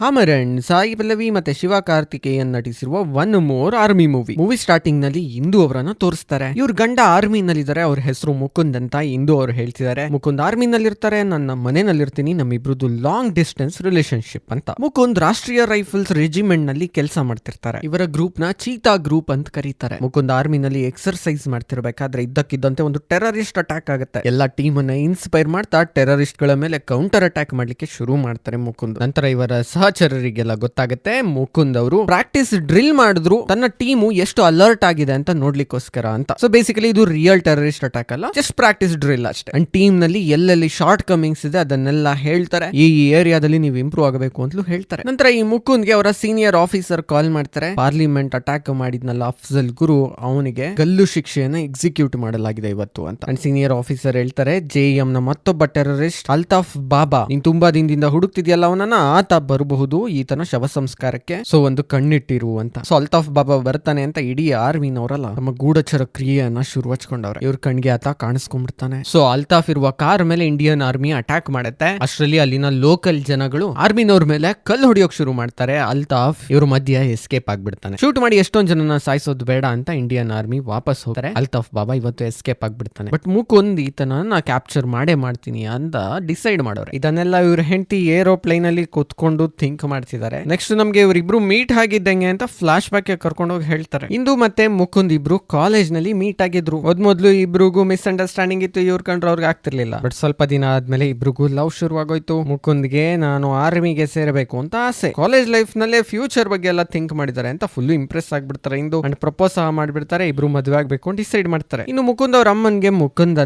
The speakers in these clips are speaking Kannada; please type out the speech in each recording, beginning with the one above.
ಅಮರಣ್ ಸಾಯಿ ಪಲ್ಲವಿ ಮತ್ತೆ Shiva Karthikeyan ನಟಿಸಿರುವ one more army movie movie ಸ್ಟಾರ್ಟಿಂಗ್ನಲ್ಲಿ ಇಂದು ಅವರನ್ನು ತೋರಿಸ್ತಾರೆ. ಇವ್ರ ಗಂಡ ಆರ್ಮಿ ನಲ್ಲಿದ್ದಾರೆ, ಅವ್ರ ಹೆಸರು ಮುಕುಂದ್ ಅಂತ ಇಂದು ಅವ್ರು ಹೇಳ್ತಿದ್ದಾರೆ. ಮುಕುಂದ್ ಆರ್ಮಿ ನಲ್ಲಿರ್ತಾರೆ, ನನ್ನ ಮನೆಯಲ್ಲಿರ್ತೀನಿ ನಮ್ಮಿಬ್ರದ್ದು ಲಾಂಗ್ ಡಿಸ್ಟೆನ್ಸ್ ರಿಲೇಶನ್ಶಿಪ್ ಅಂತ. ಮುಕುಂದ್ ರಾಷ್ಟ್ರೀಯ ರೈಫಲ್ಸ್ ರೆಜಿಮೆಂಟ್ನಲ್ಲಿ ಕೆಲಸ ಮಾಡ್ತಿರ್ತಾರೆ. ಇವರ ಗ್ರೂಪ್ನ ಚೀತಾ ಗ್ರೂಪ್ ಅಂತ ಕರೀತಾರೆ. ಮುಕುಂದ್ ಆರ್ಮಿ ನಲ್ಲಿ ಎಕ್ಸರ್ಸೈಸ್ ಮಾಡ್ತಿರ್ಬೇಕಾದ್ರೆ ಇದ್ದಕ್ಕಿದ್ದಂತೆ ಒಂದು ಟೆರರಿಸ್ಟ್ ಅಟ್ಯಾಕ್ ಆಗುತ್ತೆ. ಎಲ್ಲ ಟೀಮ್ ಅನ್ನ ಇನ್ಸ್ಪೈರ್ ಮಾಡ್ತಾ ಟೆರರಿಸ್ಟ್ಗಳ ಮೇಲೆ ಕೌಂಟರ್ ಅಟ್ಯಾಕ್ ಮಾಡ್ಲಿಕ್ಕೆ ಶುರು ಮಾಡ್ತಾರೆ ಮುಕುಂದ್. ನಂತರ ಇವರ ಸಹಚರರಿಗೆಲ್ಲ ಗೊತ್ತಾಗುತ್ತೆ. ಮುಕುಂದ್ ಅವರು ಪ್ರಾಕ್ಟೀಸ್ ಡ್ರಿಲ್ ಮಾಡಿದ್ರು. ತನ್ನ ಟೀಮು ಎಷ್ಟು ಅಲರ್ಟ್ ಆಗಿದೆ ಅಂತ ನೋಡ್ಲಿಕ್ಕೋಸ್ಕರ ಅಂತ. ಸೊ ಬೇಸಿಕಲಿ ಇದು ರಿಯಲ್ ಟೆರರಿಸ್ಟ್ ಅಟ್ಯಾಕ್ ಅಲ್ಲ. ಜಸ್ಟ್ ಪ್ರಾಕ್ಟೀಸ್ ಡ್ರಿಲ್ ಅಷ್ಟೇ. ಅಂಡ್ ಟೀಮ್ನಲ್ಲಿ ಎಲ್ಲೆಲ್ಲಿ ಶಾರ್ಟ್ ಕಮಿಂಗ್ಸ್ ಇದೆ ಅದನ್ನೆಲ್ಲ ಹೇಳ್ತಾರೆ. ಈ ಏರಿಯಾದಲ್ಲಿ ನೀವು ಇಂಪ್ರೂವ್ ಆಗಬೇಕು ಅಂತಲೂ ಹೇಳ್ತಾರೆ. ನಂತರ ಈ ಮುಕುಂದ್ಗೆ ಅವರ ಸೀನಿಯರ್ ಆಫೀಸರ್ ಕಾಲ್ ಮಾಡ್ತಾರೆ. ಪಾರ್ಲಿಮೆಂಟ್ ಅಟ್ಯಾಕ್ ಮಾಡಿದ್ನಲ್ಲ ಅಫ್ಜಲ್ ಗುರು. ಅವನಿಗೆ ಗಲ್ಲು ಶಿಕ್ಷೆಯನ್ನ ಎಕ್ಸಿಕ್ಯೂಟ್ ಮಾಡಲಾಗಿದೆ ಇವತ್ತು ಅಂತ. ಅಂಡ್ ಸೀನಿಯರ್ ಆಫೀಸರ್ ಹೇಳ್ತಾರೆ, ಜೆ ನ ಮತ್ತೊಬ್ಬ ಟೆರರಿಸ್ಟ್ ಅಲ್ತಾಫ್ ಬಾಬಾ. ನೀನ್ ತುಂಬಾ ದಿನದಿಂದ ಹುಡುಕ್ತಿದ್ಯಲ್ಲ ಅವನನ್ನ? ಆತ ಬರಬಹುದು. ಈತನ ಶವ ಸಂಸ್ಕಾರಕ್ಕೆ ಸೊ ಒಂದು ಕಣ್ಣಿಟ್ಟಿರು ಅಂತ. ಸೊ ಅಲ್ತಾಫ್ ಬಾಬಾ ಬರ್ತಾನೆ ಅಂತ ಇಡೀ ಆರ್ಮಿನವರಲ್ಲ ನಮ್ಮ ಗೂಢಚರ ಕ್ರಿಯೆಯನ್ನ ಶುರು ಹಚ್ಕೊಂಡವ್ರೆ ಇವ್ರ ಕಣ್ಗೆ ಆತ ಕಾಣಿಸ್ಕೊಂಡ್ಬಿಡ್ತಾನೆ. ಸೊ ಅಲ್ತಾಫ್ ಇರುವ ಕಾರ್ ಮೇಲೆ ಇಂಡಿಯನ್ ಆರ್ಮಿ ಅಟ್ಯಾಕ್ ಮಾಡುತ್ತೆ. ಅಷ್ಟರಲ್ಲಿ ಅಲ್ಲಿನ ಲೋಕಲ್ ಜನಗಳು ಆರ್ಮಿನವ್ರ ಮೇಲೆ ಕಲ್ಲು ಹೊಡಿಯೋಕ್ ಶುರು ಮಾಡ್ತಾರೆ. ಅಲ್ತಾಫ್ ಇವ್ರ ಮಧ್ಯ ಎಸ್ಕೇಪ್ ಆಗ್ಬಿಡ್ತಾನೆ. ಶೂಟ್ ಮಾಡಿ ಎಷ್ಟೊಂದ್ ಜನನ ಸಾಯಿಸೋದು ಬೇಡ ಅಂತ ಇಂಡಿಯನ್ ಆರ್ಮಿ ವಾಪಸ್ ಹೋಗ್ತಾರೆ. ಅಲ್ತಾಫ್ ಬಾಬಾ ಇವತ್ತು ಎಸ್ಕೇಪ್ ಆಗ್ಬಿಡ್ತಾನೆ. ಬಟ್ ಮುಕುಂದ್ ಈತನ ಕ್ಯಾಪ್ಚರ್ ಮಾಡೇ ಮಾಡ್ತೀನಿ ಅಂತ ಡಿಸೈಡ್ ಮಾಡೋರು. ಇದನ್ನೆಲ್ಲ ಇವ್ರ ಹೆಂಡತಿ ಏರೋಪ್ಲೈನ್ ಅಲ್ಲಿ ಕೂತ್ಕೊಂಡು ಥಿಂಕ್ ಮಾಡ್ತಿದ್ದಾರೆ. ನೆಕ್ಸ್ಟ್ ನಮ್ಗೆ ಇವರಿಬ್ರು ಮೀಟ್ ಆಗಿದ್ದಂಗೆ ಅಂತ ಫ್ಲಾಶ್ ಬ್ಯಾಕ್ ಕರ್ಕೊಂಡು ಹೋಗಿ ಹೇಳ್ತಾರೆ. ಇಂದು ಮತ್ತೆ ಮುಕುಂದ್ ಇಬ್ರು ಕಾಲೇಜ್ನಲ್ಲಿ ಮೀಟ್ ಆಗಿದ್ರು. ಮೊದ್ ಮೊದ್ಲು ಇಬ್ರಿಗೂ ಮಿಸ್ ಅಂಡರ್ಸ್ಟ್ಯಾಂಡಿಂಗ್ ಇತ್ತು, ಇವ್ರ ಕಂಡ್ರೆ ಅವ್ರಿಗೆ ಆಗ್ತಿರ್ಲಿಲ್ಲ. ಬಟ್ ಸ್ವಲ್ಪ ದಿನ ಆದ್ಮೇಲೆ ಇಬ್ರಿಗೂ ಲವ್ ಶುರುವಾಗೋಯ್ತು. ಮುಕುಂದ್ಗೆ ನಾನು ಆರ್ಮಿಗೆ ಸೇರಬೇಕು ಅಂತ ಆಸೆ. ಕಾಲೇಜ್ ಲೈಫ್ ನಲ್ಲೇ ಫ್ಯೂಚರ್ ಬಗ್ಗೆ ಎಲ್ಲ ಥಿಂಕ್ ಮಾಡಿದ್ದಾರೆ ಅಂತ ಫುಲ್ ಇಂಪ್ರೆಸ್ ಆಗ್ಬಿಡ್ತಾರೆ ಇಂದು. ಅಂಡ್ ಪ್ರಪೋಸ್ ಸಹ ಮಾಡ್ಬಿಡ್ತಾರೆ, ಇಬ್ರು ಮದುವೆ ಆಗ್ಬೇಕು ಅಂತ ಡಿಸೈಡ್ ಮಾಡ್ತಾರೆ. ಇನ್ನು ಮುಕುಂದ್ ಅವ್ರ ಅಮ್ಮನ್ಗೆ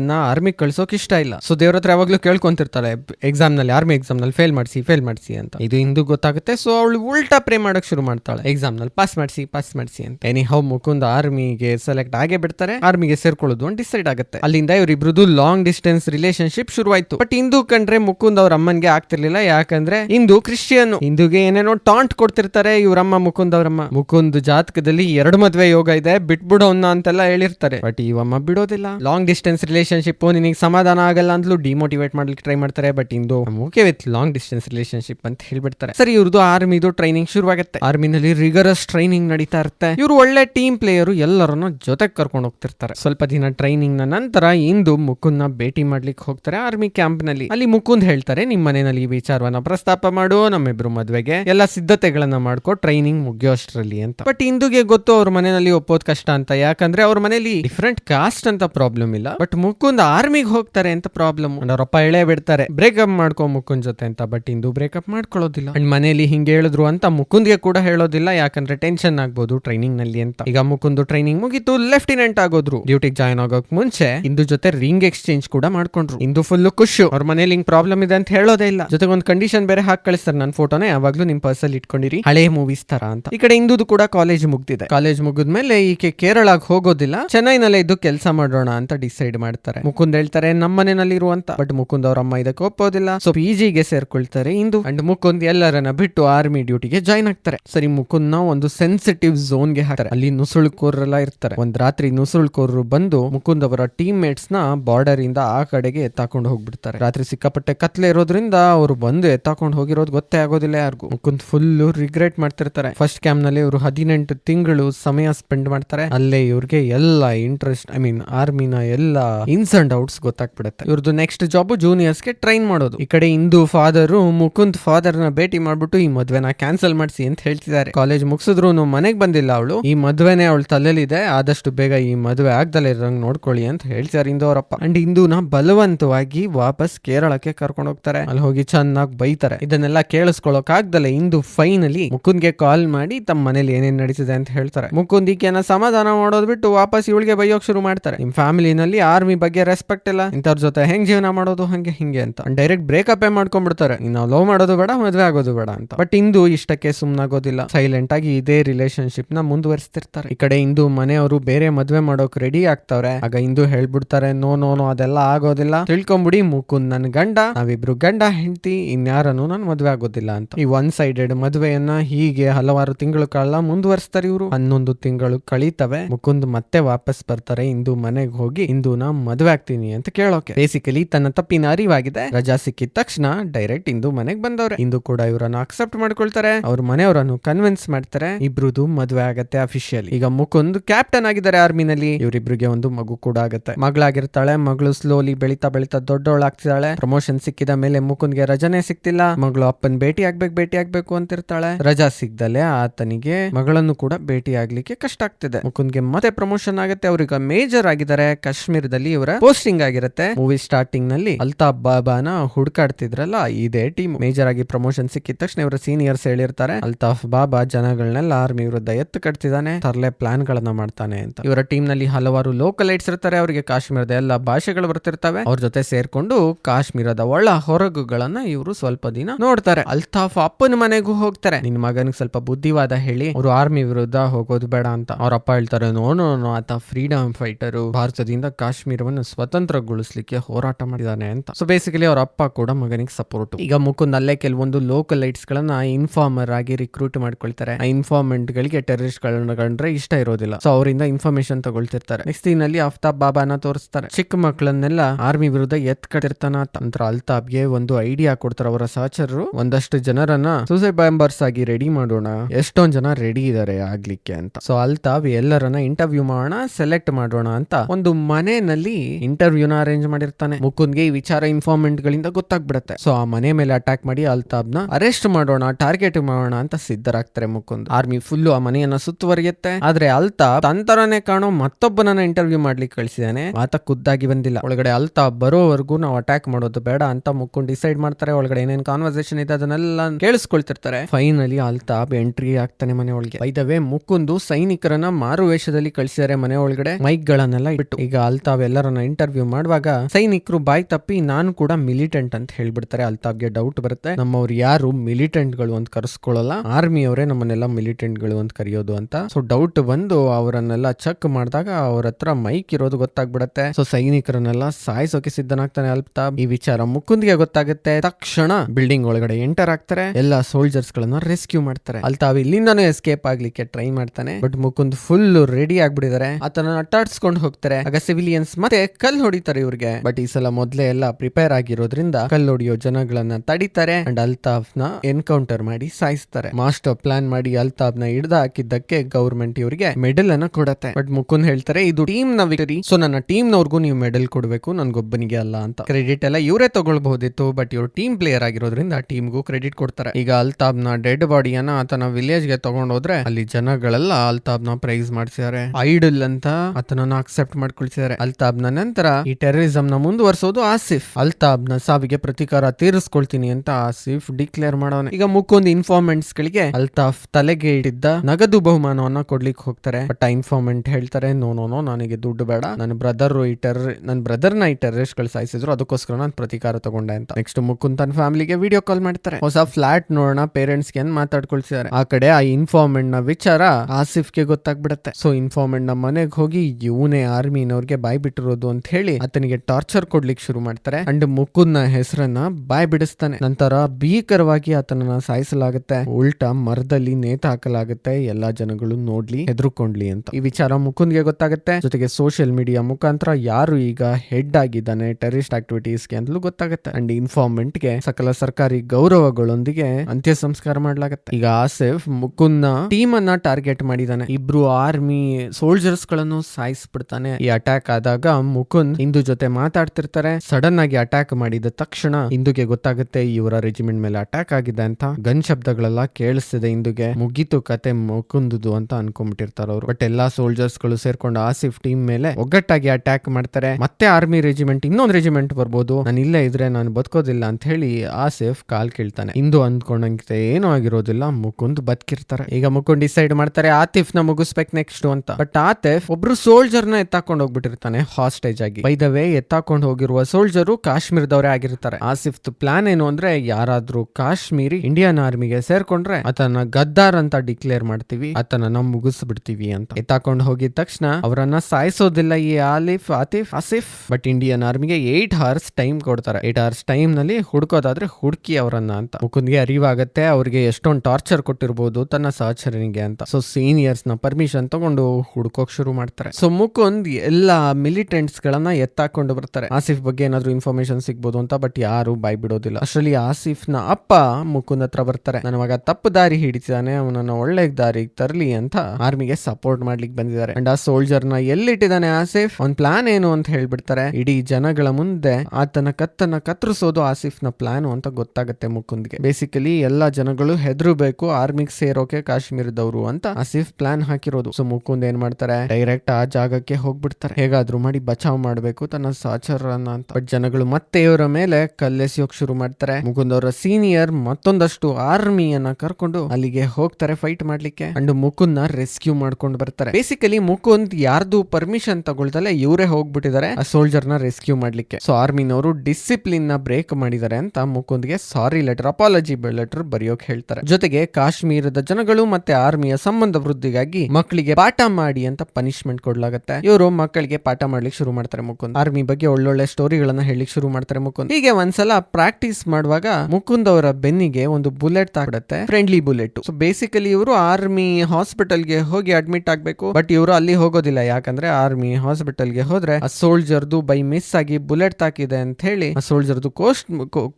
ಅನ್ನ ಆರ್ಮಿ ಕಳ್ಸೋಕ್ ಇಷ್ಟ ಇಲ್ಲ. ಸೊ ದೇವ್ರ ಹತ್ರ ಯಾವಾಗ್ಲೂ ಕೇಳ್ಕೊಂತಿರ್ತಾರೆ ಎಕ್ಸಾಮ್ನಲ್ಲಿ ಆರ್ಮಿ ಎಕ್ಸಾಮ್ನಲ್ಲಿ ಫೇಲ್ ಮಾಡಿಸಿ ಫೇಲ್ ಮಾಡಿಸಿ ಅಂತ. ಇದು ಇಂದು ಗೊತ್ತಾಗುತ್ತೆ. ಸೊ ಅವಳು ಉಲ್ಟಾ ಪ್ರೇ ಮಾಡಕ್ ಶುರು ಮಾಡ್ತಾಳೆ. ಎಕ್ಸಾಮ್ನಲ್ಲಿ ಪಾಸ್ ಮಾಡಿಸಿ ಪಾಸ್ ಮಾಡಿಸಿ ಅಂತ. ಎನಿ ಹೌ ಮುಕುಂದ್ ಆರ್ಮಿಗೆ ಸೆಲೆಕ್ಟ್ ಆಗೇ ಬಿಡ್ತಾರೆ. ಆರ್ಮಿಗೆ ಸೇರ್ಕೊಳ್ಳೋದು ಅಂತ ಡಿಸೈಡ್ ಆಗುತ್ತೆ. ಅಲ್ಲಿಂದ ಇವರಿಬ್ರದ್ದು ಲಾಂಗ್ ಡಿಸ್ಟೆನ್ಸ್ ರಿಲೇಶನ್ಶಿಪ್ ಶುರುವಾಯಿತು. ಬಟ್ ಇಂದು ಕಂಡ್ರೆ ಮುಕುಂದ್ ಅವ್ರ ಅಮ್ಮನ್ಗೆ ಆಗ್ತಿರ್ಲಿಲ್ಲ. ಯಾಕಂದ್ರೆ ಇಂದು ಕ್ರಿಶ್ಚಿಯನ್. ಹಿಂದೂಗೆ ಏನೇನೋ ಟಾಂಟ್ ಕೊಡ್ತಿರ್ತಾರೆ ಇವರಮ್ಮ, ಮುಕುಂದ್ ಅವರಮ್ಮ. ಮುಕುಂದ್ ಜಾತಕದಲ್ಲಿ ಎರಡು ಮದ್ವೆ ಯೋಗ ಇದೆ. ಬಿಟ್ಬಿಡು ಅವ್ನ ಅಂತೆಲ್ಲ ಹೇಳಿರ್ತಾರೆ. ಬಟ್ ಇವಮ್ಮ ಬಿಡೋದಿಲ್ಲ. ಲಾಂಗ್ ಡಿಸ್ಟೆನ್ಸ್ ರಿಲೇಶನ್ಶಿಪ್ ನಿನಗೆ ಸಮಾಧಾನ ಆಗಲ್ಲ ಅಂತಲೂ ಡಿಮೋಟಿವೇಟ್ ಮಾಡ್ಲಿಕ್ಕೆ ಟ್ರೈ ಮಾಡ್ತಾರೆ. But into okay with long distance relationship ಅಂತ ಹೇಳ್ಬಿಡ್ತಾರೆ. ಸರಿ, ಇವ್ರದ್ದು ಆರ್ಮಿದು ಟ್ರೈನಿಂಗ್ ಶುರುವಾಗುತ್ತೆ. ಆರ್ಮಿನಲ್ಲಿ ರಿಗರಸ್ ಟ್ರೈನಿಂಗ್ ನಡೀತಾ ಇರುತ್ತೆ. ಇವರು ಒಳ್ಳೆ ಟೀಮ್ ಪ್ಲೇಯರು ಎಲ್ಲರನ್ನು ಜೊತೆಗೆ ಕರ್ಕೊಂಡು ಹೋಗ್ತಿರ್ತಾರೆ. ಸ್ವಲ್ಪ ದಿನ ಟ್ರೈನಿಂಗ್ನ ನಂತರ ಇಂದು ಮುಕುಂದ್ನ ಭೇಟಿ ಮಾಡ್ಲಿಕ್ಕೆ ಹೋಗ್ತಾರೆ ಆರ್ಮಿ ಕ್ಯಾಂಪ್ನಲ್ಲಿ. ಅಲ್ಲಿ ಮುಕುಂದ್ ಹೇಳ್ತಾರೆ, ನಿಮ್ ಮನೆಯಲ್ಲಿ ಈ ವಿಚಾರವನ್ನ ಪ್ರಸ್ತಾಪ ಮಾಡು, ನಮ್ಮಿಬ್ರು ಮದ್ವೆಗೆ. ಎಲ್ಲ ಸಿದ್ಧತೆಗಳನ್ನ ಮಾಡ್ಕೊ ಟ್ರೈನಿಂಗ್ ಮುಗಿಯೋ ಅಷ್ಟರಲ್ಲಿ ಅಂತ. ಬಟ್ ಇಂದುಗೆ ಗೊತ್ತು ಅವ್ರ ಮನೆಯಲ್ಲಿ ಒಪ್ಪೋದ್ ಕಷ್ಟ ಅಂತ. ಯಾಕಂದ್ರೆ ಅವ್ರ ಮನೇಲಿ ಡಿಫ್ರೆಂಟ್ ಕಾಸ್ಟ್ ಅಂತ ಪ್ರಾಬ್ಲಮ್ ಇಲ್ಲ. ಬಟ್ ಮುಕುಂದ್ ಆರ್ಮಿಗೆ ಹೋಗ್ತಾರೆ ಅಂತ ಪ್ರಾಬ್ಲಮ್ ಅವರಪ್ಪ ಎಳೆ ಬಿಡ್ತಾರೆ ಬ್ರೇಕಪ್ ಮಾಡ್ಕೊ ಮುಕುಂದ್ ಜೊತೆ ಅಂತ. ಬಟ್ ಇಂದು ಬ್ರೇಕಪ್ ಮಾಡ್ಕೊಳ್ಳೋದಿಲ್ಲ ಮನೇಲಿ ಹಿಂಗೆ ಹೇಳಿದ್ರು ಅಂತ ಮುಕುಂದ್ಗೆ ಕೂಡ ಹೇಳೋದಿಲ್ಲ, ಯಾಕಂದ್ರೆ ಟೆನ್ಷನ್ ಆಗ್ಬೋದು ಟ್ರೈನಿಂಗ್ನಲ್ಲಿ ಅಂತ. ಈಗ ಮುಕುಂದ್ ಟ್ರೈನಿಂಗ್ ಮುಗಿತು ಲೆಫ್ಟಿನೆಂಟ್ ಆಗೋದ್ರು. ಡ್ಯೂಟಿಗೆ ಜಾಯ್ನ್ ಆಗೋಕ್ ಮುಂಚೆ ಇಂದು ಜೊತೆ ರಿಂಗ್ ಎಕ್ಸ್ಚೇಂಜ್ ಕೂಡ ಮಾಡ್ಕೊಂಡ್ರು. ಇಂದು ಫುಲ್ ಖುಷಿ ಅವ್ರ ಮನೇಲಿ ಹಿಂಗ್ ಪ್ರಾಬ್ಲಮ್ ಇದೆ ಅಂತ ಹೇಳೋದೇ ಇಲ್ಲ. ಜೊತೆಗೆ ಒಂದು ಕಂಡೀಷನ್ ಬೇರೆ ಹಾಕಿ ಕಳಿಸ್ತಾರೆ. ನನ್ನ ಫೋಟೋನ ಯಾವಾಗ್ಲೂ ನಿಮ್ ಪರ್ಸಲ್ ಇಟ್ಕೊಂಡಿರಿ. ಹಳೆ ಮೂವೀಸ್ ತರ ಅಂತ. ಈ ಕಡೆ ಇಂದು ಕೂಡ ಕಾಲೇಜ್ ಮುಗ್ದಿದೆ. ಕಾಲೇಜ್ ಮುಗಿದ್ಮೇಲೆ ಈಕೆ ಕೇರಳ ಹೋಗೋದಿಲ್ಲ. ಚೆನ್ನೈನಲ್ಲೇ ಇದ್ದು ಕೆಲಸ ಮಾಡೋಣ ಅಂತ ಡಿಸೈಡ್ ಮಾಡ್ತಾರೆ. ಮುಕುಂದ್ ಹೇಳ್ತಾರೆ ನಮ್ಮ ಮನೆಯಲ್ಲಿ ಇರುವಂತ ಬಟ್ ಮುಕುಂದ್ ಅವ್ರ ಅಮ್ಮ ಇದಕ್ಕೆ ಒಪ್ಪೋದಿಲ್ಲ. ಸೊ ಪಿ ಜಿಗೆ ಸೇರ್ಕೊಳ್ತಾರೆ ಇಂದು. ಅಂಡ್ ಮುಕುಂದ್ ಎಲ್ಲರನ್ನ ಬಿಟ್ಟು ಆರ್ಮಿ ಡ್ಯೂಟಿಗೆ ಜಾಯ್ನ್ ಆಗ್ತಾರೆ. ಸರಿ, ಮುಕುಂದ್ನ ಒಂದು ಸೆನ್ಸಿಟಿವ್ ಝೋನ್ಗೆ ಹಾಕ್ತಾರೆ. ಅಲ್ಲಿ ನುಸುಳುಕೋರೆಲ್ಲ ಇರ್ತಾರೆ. ಒಂದ್ ರಾತ್ರಿ ನುಸುಳುಕೋರರು ಬಂದು ಮುಕುಂದ್ ಅವರ ಟೀಮ್ ಮೇಟ್ಸ್ನ ಬಾರ್ಡರ್ ಇಂದ ಆ ಕಡೆಗೆ ಎತ್ತಾಕೊಂಡು ಹೋಗ್ಬಿಡ್ತಾರೆ. ರಾತ್ರಿ ಸಿಕ್ಕಾಪಟ್ಟೆ ಕತ್ಲೆ ಇರೋದ್ರಿಂದ ಅವರು ಬಂದು ಎತ್ತಾಕೊಂಡು ಹೋಗಿರೋದು ಗೊತ್ತೇ ಆಗೋದಿಲ್ಲ ಯಾರಿಗೂ. ಮುಕುಂದ್ ಫುಲ್ ರಿಗ್ರೆಟ್ ಮಾಡ್ತಿರ್ತಾರೆ. ಫಸ್ಟ್ ಕ್ಯಾಂಪ್ನಲ್ಲಿ ಇವರು ಹದಿನೆಂಟು ತಿಂಗಳು ಸಮಯ ಸ್ಪೆಂಡ್ ಮಾಡ್ತಾರೆ. ಅಲ್ಲೇ ಇವ್ರಿಗೆ ಎಲ್ಲ ಇಂಟ್ರೆಸ್ಟ್ ಐ ಮೀನ್ ಆರ್ಮಿನ ಎಲ್ಲ ಇನ್ಸ್ ಅಂಡ್ ಔಟ್ಸ್ ಗೊತ್ತಾಗ್ಬಿಡುತ್ತೆ. ಇವ್ರದ್ದು ನೆಕ್ಸ್ಟ್ ಜಾಬ್ ಜೂನಿಯರ್ಸ್ಗೆ ಟ್ರೈನ್ ಮಾಡೋದು. ಈ ಕಡೆ ಇಂದು ಫಾದರ್ ಮುಕುಂದ್ ಫಾದರ್ನ ಭೇಟಿ ಮಾಡ್ಬಿಟ್ಟು ಈ ಮದ್ವೆನ ಕ್ಯಾನ್ಸಲ್ ಮಾಡಿಸಿ ಅಂತ ಹೇಳ್ತಿದ್ದಾರೆ. ಕಾಲೇಜ್ ಮುಗಿಸಿದ್ರು ಮನೆಗೆ ಬಂದಿಲ್ಲ ಅವಳು. ಈ ಮದ್ವೆನೆ ಅವಳ ತಲೆಲಿದೆ ಆದಷ್ಟು ಬೇಗ ಈ ಮದ್ವೆ ಆಗ್ದಲೇ ಇರಂಗ್ ನೋಡ್ಕೊಳ್ಳಿ ಅಂತ ಹೇಳ್ತಾರೆ ಇಂದು ಅವರಪ್ಪ ಅಂಡ್ ಇಂದುನ ಬಲವಂತವಾಗಿ ವಾಪಸ್ ಕೇರಳಕ್ಕೆ ಕರ್ಕೊಂಡು ಹೋಗ್ತಾರೆ. ಅಲ್ಲಿ ಹೋಗಿ ಚೆನ್ನಾಗಿ ಬೈತಾರೆ. ಇದನ್ನೆಲ್ಲ ಕೇಳಿಸ್ಕೊಳಕ್ ಆಗ್ದಲೆ ಇಂದು ಫೈನಲಿ ಮುಕುಂದ್ಗೆ ಕಾಲ್ ಮಾಡಿ ತಮ್ಮ ಮನೇಲಿ ಏನೇನ್ ನಡೀತಿದೆ ಅಂತ ಹೇಳ್ತಾರೆ. ಮುಕುಂದ್ ಈಕೆನ ಸಮಾಧಾನ ಮಾಡೋದ್ ಬಿಟ್ಟು ವಾಪಸ್ ಇವಳಿಗೆ ಬೈಯೋಕ್ ಶುರು ಮಾಡ್ತಾರೆ. ನಿಮ್ ಫ್ಯಾಮಿಲಿನಲ್ಲಿ ಆರ್ಮಿ ಬಗ್ಗೆ ರೆಸ್ಪೆಕ್ಟ್ ಇಲ್ಲ. ಇಂಥವ್ರ ಜೊತೆ ಹೆಂಗ್ ಜೀವನ ಮಾಡೋದು ಹಂಗೆ ಹಿಂಗೆ ಅಂತ. ಡೈರೆಕ್ಟ್ ಬ್ರೇಕಪ್ ಮಾಡ್ಕೊಂಡ್ಬಿಡ್ತಾರೆ. ನಾವು ಲವ್ ಮಾಡೋದು ಬೇಡ, ಮದ್ವೆ ಆಗೋದು ಬೇಡ ಅಂತ. ಬಟ್ ಇಂದು ಇಷ್ಟಕ್ಕೆ ಸುಮ್ಮನಾಗೋದಿಲ್ಲ ಸೈಲೆಂಟ್ ಆಗಿ ಇದೇ ರಿಲೇಶನ್ಶಿಪ್ನ ಮುಂದುವರಿಸ್ತಿರ್ತಾರೆ. ಈ ಕಡೆ ಇಂದು ಮನೆಯವರು ಬೇರೆ ಮದ್ವೆ ಮಾಡೋಕ್ ರೆಡಿ ಆಗ್ತಾವ್ರೆ. ಆಗ ಇಂದು ಹೇಳ್ಬಿಡ್ತಾರೆ ನೋ ನೋ ನೋ ಅದೆಲ್ಲ ಆಗೋದಿಲ್ಲ. ತಿಳ್ಕೊಂಬಿಡಿ, ಮುಕುಂದ್ ನನ್ ಗಂಡ, ನಾವಿಬ್ರು ಗಂಡ, ಹೆಂಡತಿ ಇನ್ಯಾರನು ನನ್ ಮದ್ವೆ ಆಗೋದಿಲ್ಲ ಅಂತ. ಈ ಒನ್ ಸೈಡೆಡ್ ಮದ್ವೆಯನ್ನ ಹೀಗೆ ಹಲವಾರು ತಿಂಗಳು ಕಾಲ ಮುಂದುವರಿಸ್ತಾರೆ ಇವರು. ಹನ್ನೊಂದು ತಿಂಗಳು ಕಳೀತವೆ. ಮುಕುಂದ್ ಮತ್ತೆ ವಾಪಸ್ ಬರ್ತಾರೆ ಇಂದು ಮನೆಗೆ ಹೋಗಿ, ಇಂದು ನಾ ಮದ್ವೆ ಆಗ್ತೀನಿ ಅಂತ ಕೇಳೋಕೆ. ಬೇಸಿಕಲಿ ತನ್ನ ತಪ್ಪಿನ ಅರಿವಾಗಿದೆ. ರಜಾ ಸಿಕ್ಕಿದ ತಕ್ಷಣ ಡೈರೆಕ್ಟ್ ಇಂದು ಮನೆಗೆ ಬಂದವ್ರೆ. ಇಂದು ಕೂಡ ಇವ್ರ ಇವರನ್ನ ಅಕ್ಸೆಪ್ಟ್ ಮಾಡ್ಕೊಳ್ತಾರೆ. ಅವ್ರ ಮನೆಯವರನ್ನು ಕನ್ವಿನ್ಸ್ ಮಾಡ್ತಾರೆ. ಇಬ್ರುದು ಮದುವೆ ಆಗತ್ತೆ ಅಫಿಷಿಯಲ್ ಈಗ ಮುಕುಂದ್ ಕ್ಯಾಪ್ಟನ್ ಆಗಿದ್ದಾರೆ ಆರ್ಮಿನಲ್ಲಿ ಇವರಿಬ್ರಿಗೆ ಒಂದು ಮಗು ಕೂಡ ಆಗತ್ತೆ. ಮಗಳಾಗಿರ್ತಾಳೆ, ಮಗಳು ಸ್ಲೋಲಿ ಬೆಳಿತಾ ಬೆಳಿತಾ ದೊಡ್ಡವಳಾಗ್ತಿದ್ದಾಳೆ ಪ್ರಮೋಷನ್ ಸಿಕ್ಕಿದ ಮೇಲೆ ಮುಕುಂದ್ಗೆ ರಜನೆ ಸಿಕ್ತಿಲ್ಲ. ಮಗಳು ಅಪ್ಪನ್ ಭೇಟಿ ಆಗ್ಬೇಕು ಭೇಟಿ ಆಗ್ಬೇಕು ಅಂತಿರ್ತಾಳೆ. ರಜಾ ಸಿಗ್ದಲೆ ಆತನಿಗೆ ಮಗಳನ್ನು ಕೂಡ ಭೇಟಿ ಆಗ್ಲಿಕ್ಕೆ ಕಷ್ಟ ಆಗ್ತಿದೆ. ಮುಕುಂದ್ಗೆ ಮತ್ತೆ ಪ್ರಮೋಷನ್ ಆಗುತ್ತೆ. ಅವ್ರೀಗ ಮೇಜರ್ ಆಗಿದ್ದಾರೆ. ಕಾಶ್ಮೀರದಲ್ಲಿ ಇವರ ಪೋಸ್ಟಿಂಗ್ ಆಗಿರುತ್ತೆ. ಮೂವಿ ಸ್ಟಾರ್ಟಿಂಗ್ನಲ್ಲಿ ಅಲ್ತಾ ಬಾಬಾನ ಹುಡ್ಕಾಡ್ತಿದ್ರಲ್ಲ, ಇದೇ ಟೀಮ್ ಮೇಜರ್ ಆಗಿ ಪ್ರಮೋಷನ್ ಸಿಕ್ಕಿದ ತಕ್ಷಣ ಇವರು ಸೀನಿಯರ್ಸ್ ಹೇಳಿರ್ತಾರೆ, ಅಲ್ತಾಫ್ ಬಾಬಾ ಜನಗಳನ್ನೆಲ್ಲ ಆರ್ಮಿ ವಿರುದ್ಧ ಎತ್ತು ಕಟ್ತಿದ್ದಾನೆ, ತರಲೆ ಪ್ಲಾನ್ ಗಳನ್ನ ಮಾಡ್ತಾನೆ ಅಂತ. ಇವರ ಟೀಮ್ನಲ್ಲಿ ಹಲವಾರು ಲೋಕಲೈಟ್ಸ್ ಇರ್ತಾರೆ, ಅವರಿಗೆ ಕಾಶ್ಮೀರದ ಎಲ್ಲ ಭಾಷೆಗಳು ಬರ್ತಿರ್ತವೆ. ಅವ್ರ ಜೊತೆ ಸೇರ್ಕೊಂಡು ಕಾಶ್ಮೀರದ ಒಳ ಹೊರಗುಗಳನ್ನ ಇವರು ಸ್ವಲ್ಪ ದಿನ ನೋಡ್ತಾರೆ. ಅಲ್ತಾಫ್ ಅಪ್ಪನ ಮನೆಗೂ ಹೋಗ್ತಾರೆ. ನಿನ್ ಮಗನಿಗೆ ಸ್ವಲ್ಪ ಬುದ್ಧಿವಾದ ಹೇಳಿ, ಅವರು ಆರ್ಮಿ ವಿರುದ್ಧ ಹೋಗೋದು ಬೇಡ ಅಂತ. ಅವ್ರ ಅಪ್ಪ ಹೇಳ್ತಾರೆ ನೋನು ಆತ ಫ್ರೀಡಮ್ ಫೈಟರು ಭಾರತದಿಂದ ಕಾಶ್ಮೀರವನ್ನು ಸ್ವತಂತ್ರಗೊಳಿಸ್ಲಿಕ್ಕೆ ಹೋರಾಟ ಮಾಡಿದಾನೆ ಅಂತ. ಸೊ ಬೇಸಿಕಲಿ ಅವ್ರ ಅಪ್ಪ ಕೂಡ ಮಗನಿಗೆ ಸಪೋರ್ಟ್ ಈಗ ಮುಕುಂದ್ ಅಲ್ಲೇ ಕೆಲವೊಂದು ಲೋಕಲ್ ಲೈಟ್ಸ್ ಗಳನ್ನ ಇನ್ಫಾರ್ಮರ್ ಆಗಿ ರಿಕ್ರೂಟ್ ಮಾಡ್ಕೊಳ್ತಾರೆ. ಆ ಇನ್ಫಾರ್ಮೆಂಟ್ ಗಳಿಗೆ ಟೆರರಿಸ್ಟ್ ಗಳನ್ನ ಕಂಡ್ರೆ ಇಷ್ಟ ಇರೋದಿಲ್ಲ. ಸೊ ಅವರಿಂದ ಇನ್ಫಾರ್ಮೇಶನ್ ತಗೊಳ್ತಿರ್ತಾರೆ. ನೆಕ್ಸ್ಟ್ನಲ್ಲಿ ಅಫ್ತಾಬ್ ಬಾಬಾನ ತೋರಿಸ್ತಾರೆ. ಚಿಕ್ಕ ಮಕ್ಕಳನ್ನೆಲ್ಲ ಆರ್ಮಿ ವಿರುದ್ಧ ಎತ್ ಕಟ್ಟಿರ್ತಾನ ನಂತರ ಅಲ್ತಾಬ್ಗೆ ಒಂದು ಐಡಿಯಾ ಕೊಡ್ತಾರೆ ಅವರ ಸಹಚರರು. ಒಂದಷ್ಟು ಜನರನ್ನ ಸೂಸೈಡ್ ಬಾಂಬರ್ಸ್ ಆಗಿ ರೆಡಿ ಮಾಡೋಣ. ಎಷ್ಟೊಂದ್ ಜನ ರೆಡಿ ಇದಾರೆ ಆಗ್ಲಿಕ್ಕೆ ಅಂತ. ಸೊ ಅಲ್ತಾಬ್ ಎಲ್ಲರನ್ನ ಇಂಟರ್ವ್ಯೂ ಮಾಡೋಣ, ಸೆಲೆಕ್ಟ್ ಮಾಡೋಣ ಅಂತ ಒಂದು ಮನೆಯಲ್ಲಿ ಇಂಟರ್ವ್ಯೂನ ಅರೇಂಜ್ ಮಾಡಿರ್ತಾನೆ. ಮುಕುಂದ್ಗೆ ಈ ವಿಚಾರ ಇನ್ಫಾರ್ಮೆಂಟ್ ಗಳಿಂದ ಗೊತ್ತಾಗ್ಬಿಡುತ್ತೆ. ಸೊ ಆ ಮನೆ ಮೇಲೆ ಅಟ್ಯಾಕ್ ಮಾಡಿ ಅಲ್ತಾಬ್ನ ಅರೆಸ್ಟ್ ಮಾಡೋಣ ಟಾರ್ಗೆಟ್ ಮಾಡೋಣ ಅಂತ ಸಿದ್ಧರಾಗ್ತಾರೆ ಮುಕುಂದ್. ಆರ್ಮಿ ಫುಲ್ ಆ ಮನೆಯನ್ನ ಸುತ್ತುವರಿಯುತ್ತೆ. ಆದ್ರೆ ಅಲ್ತಾ, ತಂತರನೇ ಕಾಣೋ ಮತ್ತೊಬ್ಬನನ್ನ ಇಂಟರ್ವ್ಯೂ ಮಾಡ್ಲಿಕ್ಕೆ ಕಳಿಸಿದಾನೆ. ಆತ ಖುದ್ದಾಗಿ ಬಂದಿಲ್ಲ. ಒಳಗಡೆ ಅಲ್ತಾ ಬರೋವರೆಗೂ ನಾವು ಅಟ್ಯಾಕ್ ಮಾಡೋದು ಬೇಡ ಅಂತ ಮುಕ್ಕೊಂಡ್ ಡಿಸೈಡ್ ಮಾಡ್ತಾರೆ. ಒಳಗಡೆ ಏನೇನ್ ಕಾನ್ವರ್ಸೇಷನ್ ಇದೆ ಅದನ್ನೆಲ್ಲ ಕೇಳಿಸ್ಕೊಳ್ತಿರ್ತಾರೆ. ಫೈನಲಿ ಅಲ್ತಾ ಎಂಟ್ರಿ ಆಗ್ತಾನೆ ಮನೆ ಒಳಗೆ. ವೇ ಮುಕುಂದು ಸೈನಿಕರನ್ನ ಮಾರು ವೇಷದಲ್ಲಿ ಕಳಿಸಿದ್ದಾರೆ ಮನೆ ಒಳಗಡೆ. ಮೈಕ್ ಗಳನ್ನೆಲ್ಲ ಇಟ್ಟು. ಈಗ ಅಲ್ತಾ ಎಲ್ಲರನ್ನ ಇಂಟರ್ವ್ಯೂ ಮಾಡುವಾಗ ಸೈನಿಕರು ಬಾಯ್ ತಪ್ಪಿ ನಾನು ಕೂಡ ಮಿಲಿಟೆಂಟ್ ಅಂತ ಹೇಳ್ಬಿಡ್ತಾರೆ. ಅಲ್ತಾಬ್ಗೆ ಡೌಟ್ ಬರುತ್ತೆ. ನಮ್ಮವ್ರು ಯಾರು? ಮಿಲಿಟೆಂಟ್ಗಳು ಅಂತ ಕರೆಸ್ಕೊಳ್ಳಲ್ಲ ಆರ್ಮಿ ಅವರೇ ನಮ್ಮನ್ನೆಲ್ಲ ಮಿಲಿಟೆಂಟ್ಗಳು ಅಂತ ಕರೆಯೋದು ಅಂತ. ಸೊ ಡೌಟ್ ಬಂದು ಅವರನ್ನೆಲ್ಲ ಚೆಕ್ ಮಾಡಿದಾಗ ಅವ್ರ ಹತ್ರ ಮೈಕ್ ಇರೋದು ಗೊತ್ತಾಗ್ಬಿಡತ್ತೆ. ಸೊ ಸೈನಿಕರನ್ನೆಲ್ಲ ಸಾಯಿಸೋಕೆ ಸಿದ್ಧನಾಗ್ತಾನೆ ಅಲ್ತಾಬ್ ಈ ವಿಚಾರ ಮುಕುಂದ್ಗೆ ಗೊತ್ತಾಗುತ್ತೆ. ತಕ್ಷಣ ಬಿಲ್ಡಿಂಗ್ ಒಳಗಡೆ ಎಂಟರ್ ಆಗ್ತಾರೆ. ಎಲ್ಲ ಸೋಲ್ಜರ್ಸ್ ಗಳನ್ನ ರೆಸ್ಕ್ಯೂ ಮಾಡ್ತಾರೆ. ಅಲ್ತಾಬ್ ಇಲ್ಲಿಂದಾನು ಎಸ್ಕೇಪ್ ಆಗ್ಲಿಕ್ಕೆ ಟ್ರೈ ಮಾಡ್ತಾನೆ. ಬಟ್ ಮುಕುಂದ್ ಫುಲ್ ರೆಡಿ ಆಗ್ಬಿಟ್ಟಿದ್ದಾರೆ ಆತನ ಅಟ್ಟಾಡ್ಸ್ಕೊಂಡು ಹೋಗ್ತಾರೆ. ಆಗ ಸಿವಿಲಿಯನ್ಸ್ ಮತ್ತೆ ಕಲ್ ಹೊಡಿತಾರೆ ಇವ್ರಿಗೆ. ಬಟ್ ಈ ಸಲ ಮೊದ್ಲೇ ಎಲ್ಲ ಪ್ರಿಪೇರ್ ಆಗಿರೋದ್ರಿಂದ ಕಲ್ ಹೊಡಿಯೋ ಜನಗಳನ್ನ ತಡಿತಾರೆ. ಅಂಡ್ ಅಲ್ತಾಫ್ನ ಎನ್ಕೌಂಟರ್ ಮಾಡಿ ಸಾಯಿಸ್ತಾರೆ. ಮಾಸ್ಟರ್ ಪ್ಲಾನ್ ಮಾಡಿ ಅಲ್ತಾಬ್ನ ಹಿಡ್ದ ಹಾಕಿದ್ದಕ್ಕೆ ಗೌರ್ಮೆಂಟ್ ಇವರಿಗೆ ಮೆಡಲ್ ಅನ್ನ ಕೊಡತ್ತೆ. ಬಟ್ ಮುಕುಂದ್ ಹೇಳ್ತಾರೆ, ಇದು ಟೀಮ್ನ ವಿಕ್ಟರಿ ಸೊ ನನ್ನ ಟೀಮ್ ನವ್ರಿಗೂ ನೀವು ಮೆಡಲ್ ಕೊಡಬೇಕು, ನನ್ಗೊಬ್ಬನಿಗೆ ಅಲ್ಲ ಅಂತ. ಕ್ರೆಡಿಟ್ ಎಲ್ಲ ಇವರೇ ತಗೊಳ್ಬಹುದಿತ್ತು ಬಟ್ ಇವ್ರು ಟೀಮ್ ಪ್ಲೇಯರ್ ಆಗಿರೋದ್ರಿಂದ ಟೀಮ್ಗೂ ಕ್ರೆಡಿಟ್ ಕೊಡ್ತಾರೆ. ಈಗ ಅಲ್ತಾಬ್ನ ಡೆಡ್ ಬಾಡಿಯನ್ನ ಆತನ ವಿಲೇಜ್ಗೆ ತಗೊಂಡೋದ್ರೆ ಅಲ್ಲಿ ಜನಗಳೆಲ್ಲ ಅಲ್ತಾಬ್ನ ಪ್ರೈಸ್ ಮಾಡಿಸಿದ್ದಾರೆ. ಐಡಲ್ ಅಂತ ಆತನನ್ನ ಅಕ್ಸೆಪ್ಟ್ ಮಾಡ್ಕೊಳ್ಸಿದ್ದಾರೆ. ಅಲ್ತಾಬ್ನ ನಂತರ ಈ ಟೆರರಿಸಂ ನ ಮುಂದುವರಿಸೋದು ಆಸಿಫ್. ಅಲ್ತಾಬ್ನ ಸಾವಿಗೆ ಪ್ರತೀಕಾರ ತೀರಿಸ್ಕೊಳ್ತೀನಿ ಅಂತ ಆಸಿಫ್ ಡಿಕ್ಲೇರ್ ಮಾಡೋನೆ. ಈಗ ಮುಕ್ಕೊಂದು ಇನ್ಫಾರ್ಮೆಂಟ್ಸ್ ಗಳಿಗೆ ಅಲ್ತಾಫ್ ತಲೆಗೆ ಇಟ್ಟಿದ್ದ ನಗದು ಬಹುಮಾನವನ್ನ ಕೊಡ್ಲಿಕ್ಕೆ ಹೋಗ್ತಾರೆ. ಬಟ್ ಆ ಇನ್ಫಾರ್ಮೆಂಟ್ ಹೇಳ್ತಾರೆ, ನೋ ನೋ ನೋ, ನನಗೆ ದುಡ್ಡು ಬೇಡ. ನನ್ನ ಬ್ರದರ್ ಈ ಟೆರ್ ನನ್ನ ಬ್ರದರ್ನ ಈ ಟೆರರಿಸ್ಟ್ಗಳು ಸಾಯಿಸಿದ್ರು, ಅದಕ್ಕೋಸ್ಕರ ನಾನು ಪ್ರತೀಕಾರ ತಗೊಂಡೆ ಅಂತ. ನೆಕ್ಸ್ಟ್ ಮುಕುಂದ್ ತನ್ನ ಫ್ಯಾಮಿಲಿಗೆ ವಿಡಿಯೋ ಕಾಲ್ ಮಾಡ್ತಾರೆ. ಹೊಸ ಫ್ಲಾಟ್ ನೋಡೋಣ ಪೇರೆಂಟ್ಸ್ಗೆ ಮಾತಾಡ್ಕೊಳ್ಸಿದ್ದಾರೆ. ಆ ಕಡೆ ಆ ಇನ್ಫಾರ್ಮೆಂಟ್ನ ವಿಚಾರ ಆಸಿಫ್ಗೆ ಗೊತ್ತಾಗ್ಬಿಡತ್ತೆ. ಸೊ ಇನ್ಫಾರ್ಮೆಂಟ್ನ ಮನೆಗೆ ಹೋಗಿ ಇವನೇ ಆರ್ಮಿನವ್ರಿಗೆ ಬಾಯ್ ಬಿಟ್ಟಿರೋದು ಅಂತ ಹೇಳಿ ಆತನಿಗೆ ಟಾರ್ಚರ್ ಕೊಡ್ಲಿಕ್ಕೆ ಶುರು ಮಾಡ್ತಾರೆ. ಅಂಡ್ ಮುಕುಂದ್ನ ಹೆಸರನ್ನ ಬಾಯ್ ಬಿಡಿಸ್ತಾನೆ. ನಂತರ ಭೀಕರವಾಗಿ ಆತನನ್ನ ಸಾಯಿಸಲಾಗುತ್ತೆ. ಉಲ್ಟಾ ಮರದಲ್ಲಿ ನೇತ ಹಾಕಲಾಗುತ್ತೆ. ಎಲ್ಲಾ ಜನಗಳು ನೋಡ್ಲಿ, ಹೆದರ್ಕೊಂಡ್ಲಿ ಅಂತ. ಈ ವಿಚಾರ ಮುಕುಂದ್ಗೆ ಗೊತ್ತಾಗುತ್ತೆ. ಜೊತೆಗೆ ಸೋಷಿಯಲ್ ಮೀಡಿಯಾ ಮುಖಾಂತರ ಯಾರು ಈಗ ಹೆಡ್ ಆಗಿದ್ದಾನೆ ಟೆರಿಸ್ಟ್ ಆಕ್ಟಿವಿಟೀಸ್ಗೆ ಅಂತಲೂ ಗೊತ್ತಾಗುತ್ತೆ. ಅಂಡ್ ಇನ್ಫಾರ್ಮೆಂಟ್ಗೆ ಸಕಲ ಸರ್ಕಾರಿ ಗೌರವಗಳೊಂದಿಗೆ ಅಂತ್ಯ ಸಂಸ್ಕಾರ ಮಾಡಲಾಗುತ್ತೆ. ಈಗ ಆಸಿಫ್ ಮುಕುಂದ್ ಟೀಮ್ ಅನ್ನ ಟಾರ್ಗೆಟ್ ಮಾಡಿದಾನೆ. ಇಬ್ರು ಆರ್ಮಿ ಸೋಲ್ಜರ್ಸ್ಗಳನ್ನು ಸಾಯಿಸ್ಬಿಡ್ತಾನೆ. ಈ ಅಟ್ಯಾಕ್ ಆದಾಗ ಮುಕುಂದ್ ಇಂದು ಜೊತೆ ಮಾತಾಡ್ತಿರ್ತಾರೆ. ಸಡನ್ ಆಗಿ ಅಟ್ಯಾಕ್ ಮಾಡಿದ ತಕ್ಷಣ ಇಂದುಗೆ ಗೊತ್ತಾಗುತ್ತೆ ಇವರ ರೆಜಿಮೆಂಟ್ ಮೇಲೆ ಅಟ್ಯಾಕ್ ಆಗಿದೆ ಅಂತ ಗನ್ ಶಬ್ದಗಳೆಲ್ಲ ಕೇಳಿಸ್ತಿದೆ ಇಂದುಗೆ. ಮುಗಿತು ಕತೆ ಮುಕುಂದುದು ಅಂತ ಅನ್ಕೊಂಡ್ಬಿಟ್ಟಿರ್ತಾರ ಅವರು. ಬಟ್ ಎಲ್ಲಾ ಸೋಲ್ಜರ್ಸ್ಗಳು ಸೇರ್ಕೊಂಡು ಆಸಿಫ್ ಟೀಮ್ ಮೇಲೆ ಒಗ್ಗಟ್ಟಾಗಿ ಅಟ್ಯಾಕ್ ಮಾಡ್ತಾರೆ. ಮತ್ತೆ ಆರ್ಮಿ ರೆಜಿಮೆಂಟ್ ಇನ್ನೊಂದು ರೆಜಿಮೆಂಟ್ ಬರ್ಬೋದು. ನಾನು ಇಲ್ಲೇ ಇದ್ರೆ ನಾನು ಬದುಕೋದಿಲ್ಲ ಅಂತ ಹೇಳಿ ಆಸಿಫ್ ಕಾಲ್ ಕೇಳ್ತಾನೆ. ಇಂದು ಅಂದ್ಕೊಂಡಂತೆ ಏನೂ ಆಗಿರೋದಿಲ್ಲ. ಮುಕುಂದ್ ಬದುಕಿರ್ತಾರೆ. ಈಗ ಮುಕುಂದ್ ಡಿಸೈಡ್ ಮಾಡ್ತಾರೆ ಆತಿಫ್ನ ಮುಗಿಸ್ಬೇಕು ನೆಕ್ಸ್ಟ್ ಅಂತ. ಬಟ್ ಆತಿಫ್ ಒಬ್ರು ಸೋಲ್ಜರ್ನ ಎತ್ತಾಕೊಂಡು ಹೋಗ್ಬಿಟ್ಟಿರ್ತಾನೆ ಹಾಸ್ಟೇಜ್ ಆಗಿ. ಬೈ ದ ವೇ ಎತ್ತಾಕೊಂಡು ಹೋಗಿರುವ ಸೋಲ್ಜರು ಕಾಶ್ಮೀರದವರೇ ಆಗಿರ್ತಾರೆ. ಆಸಿಫ್ ಪ್ಲಾನ್ ಏನು ಅಂದ್ರೆ ಯಾರಾದ್ರೂ ಕಾಶ್ಮೀರಿ ಇಂಡಿಯನ್ ಆರ್ಮಿಗೆ ಸೇರ್ಕೊಂಡ್ರೆ ಆತನ ಗದ್ದಾರ್ ಅಂತ ಡಿಕ್ಲೇರ್ ಮಾಡ್ತೀವಿ ಆತನನ್ನ ಮುಗಿಸ್ಬಿಡ್ತೀವಿ ಅಂತ. ಎತ್ತಾಕೊಂಡು ಹೋಗಿದ ತಕ್ಷಣ ಅವರನ್ನ ಸಾಯಿಸೋದಿಲ್ಲ ಈ ಆಲಿಫ್, ಆತಿಫ್, ಆಸಿಫ್. ಬಟ್ ಇಂಡಿಯನ್ ಆರ್ಮಿಗೆ ಏಟ್ ಅವರ್ಸ್ ಟೈಮ್ ಕೊಡ್ತಾರೆ. ಏಟ್ ಅವರ್ಸ್ ಟೈಮ್ನಲ್ಲಿ ಹುಡ್ಕೋದಾದ್ರೆ ಹುಡುಕಿ ಅವರನ್ನ ಅಂತ. ಮುಕುಂದ್ಗೆ ಅರಿವಾಗತ್ತೆ, ಅವ್ರಿಗೆ ಎಷ್ಟೊಂದು ಟಾರ್ಚರ್ ಕೊಟ್ಟಿರ್ಬೋದು ತನ್ನ ಸಹಚರನಿಗೆ ಅಂತ. ಸೊ ಸೀನಿಯರ್ಸ್ನ ಪರ್ಮಿಷನ್ ತಗೊಂಡು ಹುಡ್ಕೋಕ್ ಶುರು ಮಾಡ್ತಾರೆ. ಸೊ ಮುಕುಂದ್ ಎಲ್ಲಾ ಮಿಲಿಟೆಂಟ್ಸ್ ಗಳನ್ನ ಎತ್ತಾಕೊಂಡು ಬರ್ತಾರೆ. ಆಸಿಫ್ ಬಗ್ಗೆ ಏನಾದ್ರು ಇನ್ಫಾರ್ಮೇಶನ್ ಸಿಗ್ಬೋದು ಅಂತ ಬಟ್ ಯಾರು ಬಾಯ್ ಬಿಡೋದಿಲ್ಲ ಅಷ್ಟರಲ್ಲಿ ಆಸಿಫ್ನ ಅಪ್ಪ ಮುಕುಂದ್ ಹತ್ರ ಬರ್ತಾರೆ. ನನ್ನ ಮಗ ತಪ್ಪು ದಾರಿ ಹಿಡಿತಿದ್ದಾನೆ, ಅವನನ್ನ ಒಳ್ಳೆ ದಾರಿಗೆ ತರಲಿ ಅಂತ ಆರ್ಮಿಗೆ ಸಪೋರ್ಟ್ ಮಾಡ್ಲಿಕ್ಕೆ ಬಂದಿದ್ದಾರೆ. ಅಂಡ್ ಆ ಸೋಲ್ಜರ್ನ ಎಲ್ಲಿಟ್ಟಿದ್ದಾನೆ ಆಸಿಫ್? ಅವ್ನ್ ಪ್ಲಾನ್ ಏನು ಅಂತ ಹೇಳ್ಬಿಡ್ತಾರೆ. ಇಡೀ ಜನಗಳ ಮುಂದೆ ಆತನ ಕತ್ತನ್ನ ಕತ್ತರಿಸೋದು ಆಸಿಫ್ನ ಪ್ಲಾನ್ ಅಂತ ಗೊತ್ತಾಗುತ್ತೆ ಮುಕುಂದ್ಗೆ. ಬೇಸಿಕಲಿ ಎಲ್ಲಾ ಜನಗಳು ಹೆದ್ರಬೇಕು, ಆರ್ಮಿಗೆ ಸೇರೋಕೆ ಕಾಶ್ಮೀರದವರು ಅಂತ ಆಸಿಫ್ ಪ್ಲಾನ್ ಹಾಕಿರೋದು. ಸೊ ಮುಕುಂದ್ ಏನ್ ಮಾಡ್ತಾರೆ? ಡೈರೆಕ್ಟ್ ಆ ಜಾಗಕ್ಕೆ ಹೋಗ್ಬಿಡ್ತಾರೆ. ಹೇಗಾದ್ರೂ ಮಾಡಿ ಬಚಾವ್ ಮಾಡ್ಬೇಕು ತನ್ನ ಸಹಚರನ್ನ ಅಂತ. ಜನಗಳು ಮತ್ತೆ ಇವರ ಮೇಲೆ ಕಲ್ಲೆಸಿಯೋಕ್ ಶುರು ಮಾಡ್ತಾರೆ. ಮುಕುಂದ್ ಅವರ ಸೀನಿಯರ್ ಮತ್ತೊಂದಷ್ಟು ಆರ್ಮಿಯನ್ನ ಕರ್ಕೊಂಡು ಅಲ್ಲಿಗೆ ಹೋಗ್ತಾರೆ ಫೈಟ್ ಮಾಡ್ಲಿಕ್ಕೆ. ಅಂಡ್ ಮುಕುಂದ್ನ ರೆಸ್ಕ್ಯೂ ಮಾಡ್ಕೊಂಡು ಬರ್ತಾರೆ. ಬೇಸಿಕಲಿ ಮುಕುಂದ್ ಯಾರ್ದು ಪರ್ಮಿಷನ್ ತಗೊಳ್ದಲೆ ಇವರೇ ಹೋಗ್ಬಿಟ್ಟಿದ್ದಾರೆ, ಆ ಸೋಲ್ಜರ್ನ ರೆಸ್ಕ್ಯೂ ಮಾಡ್ಲಿಕ್ಕೆ. ಸೊ ಆರ್ಮಿನವರು ಡಿಸಿಪ್ಲಿನ್ನ ಬ್ರೇಕ್ ಮಾಡಿದ್ದಾರೆ ಅಂತ ಮುಕುಂದ್ಗೆ ಸಾರಿ ಲೆಟರ್ ಅಪಾಲಜಿ ಲೆಟರ್ ಬರೆಯೋಕೆ ಹೇಳ್ತಾರೆ. ಜೊತೆಗೆ ಕಾಶ್ಮೀರದ ಜನಗಳು ಮತ್ತೆ ಆರ್ಮಿಯ ಸಂಬಂಧ ವೃದ್ಧಿಗಾಗಿ ಮಕ್ಕಳಿಗೆ ಪಾಠ ಮಾಡಿ ಅಂತ ಪನಿಷ್ಮೆಂಟ್ ಕೊಡ್ಲಾಗತ್ತೆ. ಇವರು ಮಕ್ಕಳಿಗೆ ಪಾಠ ಮಾಡ್ಲಿಕ್ಕೆ ಶುರು ಮಾಡ್ತಾರೆ ಮುಕುಂದ್. ಆರ್ಮಿ ಬಗ್ಗೆ ಒಳ್ಳೊಳ್ಳೆ ಸ್ಟೋರಿಗಳನ್ನ ಹೇಳಲಿಕ್ಕೆ ಶುರು ಮಾಡ್ತಾರೆ ಮುಕುಂದ್. ಹೀಗೆ ಒಂದ್ಸಲ ಪ್ರಾಕ್ಟೀಸ್ ಮಾಡುವಾಗ ಮುಕುಂದ್ ಅವರ ಬೆನ್ನಿಗೆ ಒಂದು ಬುಲೆಟ್ ತಾಕಡುತ್ತೆ ಫ್ರೆಂಡ್ಲಿ ಬುಲೆಟ್. ಸೊ ಬೇಸಿಕಲಿ ಇವರು ಆರ್ಮಿ ಹಾಸ್ಪಿಟಲ್ಗೆ ಹೋಗಿ ಅಡ್ಮಿಟ್ ಆಗ್ಬೇಕು. ಬಟ್ ಇವರು ಅಲ್ಲಿ ಹೋಗೋದಿಲ್ಲ. ಯಾಕಂದ್ರೆ ಆರ್ಮಿ ಹಾಸ್ಪಿಟಲ್ಗೆ ಹೋದ್ರೆ ಆ ಸೋಲ್ಜರ್ದು ಬೈ ಮಿಸ್ ಆಗಿ ಬುಲೆಟ್ ತಾಕಿದೆ ಅಂತ ಹೇಳಿ ಆ ಸೋಲ್ಜರ್ದು ಕೋರ್ಟ್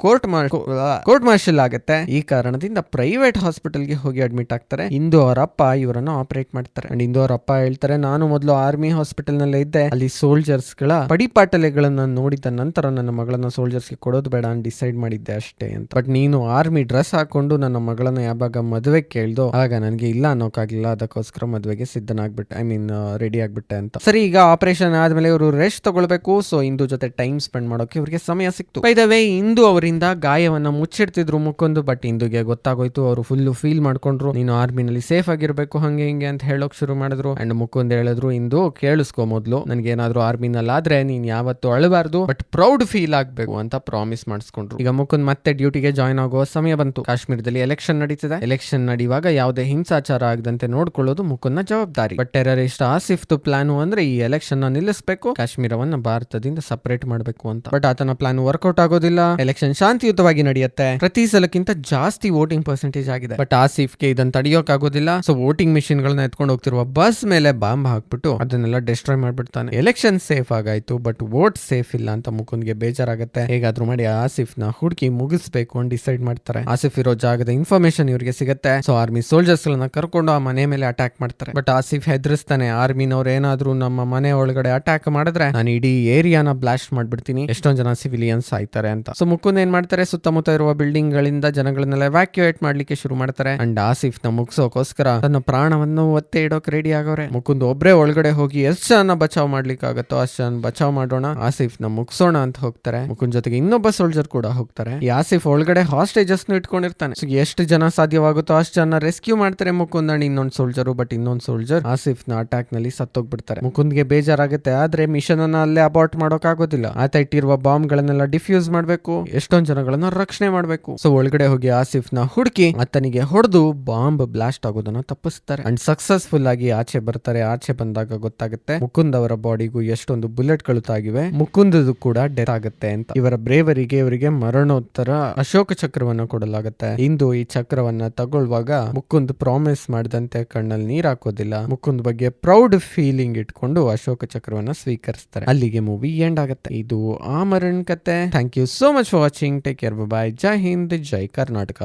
ಕೋರ್ಟ್ ಮಾರ್ಷಲ್ ಆಗುತ್ತೆ. ಈ ಕಾರಣದಿಂದ ಪ್ರೈವೇಟ್ ಹಾಸ್ಪಿಟಲ್ಗೆ ಹೋಗಿ ಅಡ್ಮಿಟ್ ಆಗ್ತಾರೆ. ಇಂದು ಅವರಪ್ಪ ಇವರನ್ನ ಆಪರೇಟ್ ಮಾಡ್ತಾರೆ. ಅಂಡ್ ಇಂದು ಅವರಪ್ಪ ಹೇಳ್ತಾರೆ, ನಾನು ಮೊದಲು ಆರ್ಮಿ ಹಾಸ್ಪಿಟಲ್ ನಲ್ಲೇ ಇದ್ದೆ. ಅಲ್ಲಿ ಸೋಲ್ಜರ್ಸ್ಗಳ ಪಡಿಪಾಟಲೆಗಳನ್ನ ನೋಡಿದ ನಂತರ ನನ್ನ ಮಗಳನ್ನ ಸೋಲ್ಜರ್ಸ್ಗೆ ಕೊಡೋದು ಬೇಡ. ಅಂತ ಡಿಸೈಡ್ ಮಾಡಿದ್ದೆ ಅಷ್ಟೇ ಅಂತ. ಬಟ್ ನೀನು ಆರ್ಮಿ ಡ್ರೆಸ್ ಹಾಕೊಂಡು ನನ್ನ ಮಗಳನ್ನ ಯಾವಾಗ ಮದುವೆ ಕೇಳ್ದೋ ಆಗ ನನಗೆ ಇಲ್ಲ ಅನ್ನೋಕ್ಕಾಗಿಲ್ಲ ಅದಕ್ಕೋಸ್ಕರ ಮದುವೆಗೆ ಸಿದ್ಧನಾಗ್ಬಿಟ್ಟೆ ಐ ಮೀನ್ ರೆಡಿ ಆಗ್ಬಿಟ್ಟೆ ಅಂತ. ಸರಿ, ಈಗ ಆಪರೇಷನ್ ಆದ್ಮೇಲೆ ಇವರು ರೆಸ್ಟ್ ತಗೊಳ್ಬೇಕು ಸೊ ಇಂದು ಜೊತೆ ಟೈಮ್ ಸ್ಪೆಂಡ್ ಮಾಡೋಕೆ ಇವರಿಗೆ ಸಮಯ ಸಿಕ್ತು. ವೇ ಇಂದು ಅವರಿಂದ ಗಾಯವನ್ನ ಮುಚ್ಚಿಡ್ತಿದ್ರು ಮುಕ್ಕೊಂದು ಬಟ್ ಇಂದುಗೆ ಗೊತ್ತಾಗೋಯ್ತು, ಅವರು ಫುಲ್ ಫೀಲ್ ಮಾಡ್ಕೊಂಡ್ರು, ನೀನು ಆರ್ಮಿನಲ್ಲಿ ಸೇಫ್ ಆಗಿರ್ಬೇಕು, ಹಂಗೆ ಹಿಂಗೆ ಅಂತ ಹೇಳೋಕ್ ಶುರು ಮಾಡಿದ್ರು. ಅಂಡ್ ಮುಕ್ಕೊಂದ್ ಹೇಳಿದ್ರು, ಇಂದು ಕೇಳಿಸ್ಕೊ ಮೊದ್ಲು ನನ್ಗೆ ಏನಾದ್ರು ಆರ್ಮಿನಲ್ಲಿ ಆದ್ರೆ ನೀನ್ ಯಾವತ್ತು ಅಳಬಾರ್ದು ಬಟ್ ಪ್ರೌಡ್ ಫೀಲ್ ಆಗ್ಬೇಕು, ಅಂತ ಪ್ರಾಮಿಸ್ ಮಾಡಿಸ್ಕೊಂಡ್ರು. ಈಗ ಮುಕುಂದ್ ಮತ್ತೆ ಡ್ಯೂಟಿಗೆ ಜಾಯ್ನ್ ಆಗುವ ಸಮಯ ಬಂತು. ಕಾಶ್ಮೀರದಲ್ಲಿ ಎಲೆಕ್ಷನ್ ನಡೀತಿದೆ. ಎಲೆಕ್ಷನ್ ನಡೆಯುವಾಗ ಯಾವುದೇ ಹಿಂಸಾಚಾರ ಆಗದಂತೆ ನೋಡ್ಕೊಳ್ಳೋದು ಮುಕುಂದ್ನ ಜವಾಬ್ದಾರಿ. ಬಟ್ ಟೆರರಿಸ್ಟ್ ಆಸಿಫ್ ತು ಪ್ಲಾನ್ ಅಂದ್ರೆ ಈ ಎಲೆಕ್ಷನ್ನ ನಿಲ್ಲಿಸಬೇಕು. ಕಾಶ್ಮೀರವನ್ನ ಭಾರತದಿಂದ ಸಪರೇಟ್ ಮಾಡಬೇಕು ಅಂತ. ಬಟ್ ಆತನ ಪ್ಲಾನ್ ವರ್ಕೌಟ್ ಆಗೋದಿಲ್ಲ. ಎಲೆಕ್ಷನ್ ಶಾಂತಿಯುತವಾಗಿ ನಡೆಯುತ್ತೆ. ಪ್ರತಿ ಸಲಕ್ಕಿಂತ ಜಾಸ್ತಿ ವೋಟಿಂಗ್ ಪರ್ಸೆಂಟೇಜ್ ಆಗಿದೆ. ಬಟ್ ಆಸಿಫ್ಗೆ ಇದನ್ನ ತಡೆಯೋಕ್ ಆಗೋದಿಲ್ಲ ಸೊ ವೋಟಿಂಗ್ ಮಿಷಿನ್ ಗಳನ್ನ ಎತ್ಕೊಂಡು ಹೋಗ್ತಿರುವ ಬಸ್ ಮೇಲೆ ಬಾಂಬ್ ಹಾಕ್ಬಿಟ್ಟು ಅದನ್ನೆಲ್ಲ ಡಿಸ್ಟ್ರಾಯ್ ಮಾಡ್ಬಿಡ್ತಾನೆ. ಎಲೆಕ್ಷನ್ ಸೇಫ್ ಆಗಾಯ್ತು. ಬಟ್ ವೋಟ್ ಸೇಫ್ ಇಲ್ಲ ಅಂತ ಮುಕುಂದ್ಗೆ ಬೇಜಾರಾಗುತ್ತೆ. ಹೇಗಾದ್ರೂ ಮಾಡಿ ಆಸಿಫ್ನ ಹುಡುಕಿ ಮುಗಿಸ್ಬೇಕು ಅಂತ ಡಿಸೈಡ್ ಮಾಡ್ತಾರೆ. ಆಸಿಫ್ ಇರೋ ಜಾಗದ ಇನ್ಫಾರ್ಮೇಶನ್ ಇವರಿಗೆ ಸಿಗುತ್ತೆ. ಸೊ ಆರ್ಮಿ ಸೋಲ್ಜರ್ಸ್ ಗಳನ್ನ ಕರ್ಕೊಂಡು ಆ ಮನೆ ಮೇಲೆ ಅಟ್ಯಾಕ್ ಮಾಡ್ತಾರೆ. ಬಟ್ ಆಸಿಫ್ ಹೆದರ್ಸ್ತಾನೆ ಆರ್ಮಿನವ್ರು ಏನಾದ್ರೂ ನಮ್ಮ ಮನೆ ಒಳಗಡೆ ಅಟ್ಯಾಕ್ ಮಾಡಿದ್ರೆ ನಾನು ಇಡೀ ಏರಿಯಾನ ಬ್ಲಾಸ್ಟ್ ಮಾಡ್ಬಿಡ್ತೀನಿ. ಎಷ್ಟೊಂದ್ ಜನ ಸಿವಿಲಿಯನ್ಸ್ ಆಯ್ತಾರೆ ಅಂತ. ಸೊ ಮುಕುಂದ್ ಏನ್ ಮಾಡ್ತಾರೆ? ಸುತ್ತಮುತ್ತ ಇರುವ ಬಿಲ್ಡಿಂಗ್ ಗಳಿಂದ ಜನಗಳನ್ನೆಲ್ಲ ಎವ್ಯಾಕ್ಯುಯೇಟ್ ಮಾಡ್ಲಿಕ್ಕೆ ಶುರು ಮಾಡ್ತಾರೆ. ಅಂಡ್ ಆಸಿಫ್ನ ಮುಗಿಸೋಕೋಸ್ಕರ ತನ್ನ ಪ್ರಾಣವನ್ನು ಒತ್ತೆ ಇಡೋಕ್ ರೆಡಿ ಆಗೋರೆ ಮುಕುಂದ್ ಒಬ್ರೇ ಒಳಗಡೆ ಹೋಗಿ ಎಷ್ಟ್ ಜನ ಬಚಾವ್ ಮಾಡ್ಲಿಕ್ಕೆ ಆಗುತ್ತೋ ಅಷ್ಟು ಜನ ಬಚಾವ್ ಮಾಡೋಣ. ಆಸಿಫ್ನ ಮುಗಿಸೋಣ ಅಂತ ಹೋಗ್ತಾರೆ. ಮುಕುಂದ್ ಜೊತೆಗೆ ಇನ್ನೊಬ್ಬ ಸೋಲ್ಜರ್ ಕೂಡ ಹೋಗ್ತಾರೆ. ಈ ಆಸಿಫ್ ಒಳಗಡೆ ಹಾಸ್ಟೇಜಸ್ ಇಟ್ಕೊಂಡಿರ್ತಾನೆ. ಎಷ್ಟು ಜನ ಸಾಧ್ಯವಾಗುತ್ತೋ ಅಷ್ಟು ಜನ ರೆಸ್ಕ್ಯೂ ಮಾಡ್ತಾರೆ ಮುಕುಂದ್ ಅಂಡ್ ಇನ್ನೊಂದು ಸೋಲ್ಜರು ಬಟ್ ಇನ್ನೊಂದು ಸೋಲ್ಜರ್ ಆಸಿಫ್ನ ಅಟ್ಯಾಕ್ನಲ್ಲಿ ಸತ್ತೋಗ್ಬಿಡ್ತಾರೆ. ಮುಕುಂದ್ಗೆ ಬೇಜಾರಾಗುತ್ತೆ, ಆದ್ರೆ ಮಿಷನ್ ಅನ್ನ ಅಲ್ಲೇ ಅಬಾರ್ಟ್ ಮಾಡೋಕ್ ಆಗೋದಿಲ್ಲ ಆತ ಇಟ್ಟಿರುವ ಬಾಂಬ್ ಗಳನ್ನೆಲ್ಲ ಡಿಫ್ಯೂಸ್ ಮಾಡ್ಬೇಕು, ಎಷ್ಟೊಂದ್ ಜನಗಳನ್ನ ರಕ್ಷಣೆ ಮಾಡ್ಬೇಕು. ಸೊ ಒಳಗಡೆ ಹೋಗಿ ಆಸಿಫ್ನ ಹುಡುಕಿ ಆತನಿಗೆ ಹೊಡೆದು ಬಾಂಬ್ ಬ್ಲಾಸ್ಟ್ ಆಗೋದನ್ನ ತಪ್ಪಿಸ್ತಾರೆ. ಅಂಡ್ ಸಕ್ಸಸ್ಫುಲ್ ಆಗಿ ಆಚೆ ಬರ್ತಾರೆ. ಆಚೆ ಬಂದಾಗ ಗೊತ್ತಾಗುತ್ತೆ ಮುಕುಂದ್ ಅವರ ಬಾಡಿಗೂ ಎಷ್ಟೊಂದು ಬುಲೆಟ್ಗಳು ತಾಗಿವೆ. ಮುಕುಂದದು ಕೂಡ ಡೆತ್ ಆಗುತ್ತೆ ಅಂತ. ಇವರ ಬ್ರೇವರಿಗೆ ಇವರಿಗೆ ಮರಣೋತ್ತರ. ಅಶೋಕ ಚಕ್ರವನ್ನ ಕೊಡಲಾಗುತ್ತೆ. ಇಂದು ಈ ಚಕ್ರವನ್ನ ತಗೊಳ್ಳುವಾಗ ಮುಕುಂದ್ ಪ್ರಾಮಿಸ್ ಮಾಡಿದಂತೆ ಕಣ್ಣಲ್ಲಿ ನೀರ್ ಹಾಕೋದಿಲ್ಲ. ಮುಕುಂದ್ ಬಗ್ಗೆ ಪ್ರೌಡ್ ಫೀಲಿಂಗ್ ಇಟ್ಕೊಂಡು ಅಶೋಕ ಚಕ್ರವನ್ನ ಸ್ವೀಕರಿಸ್ತಾರೆ. ಅಲ್ಲಿಗೆ ಮೂವಿ ಎಂಡ್ ಆಗುತ್ತೆ. ಇದು ಆಮರಣ್ ಮರಣ್ ಕತೆ. Thank you so much for watching take care bye ಜೈ ಹಿಂದ್ ಜೈ ಕರ್ನಾಟಕ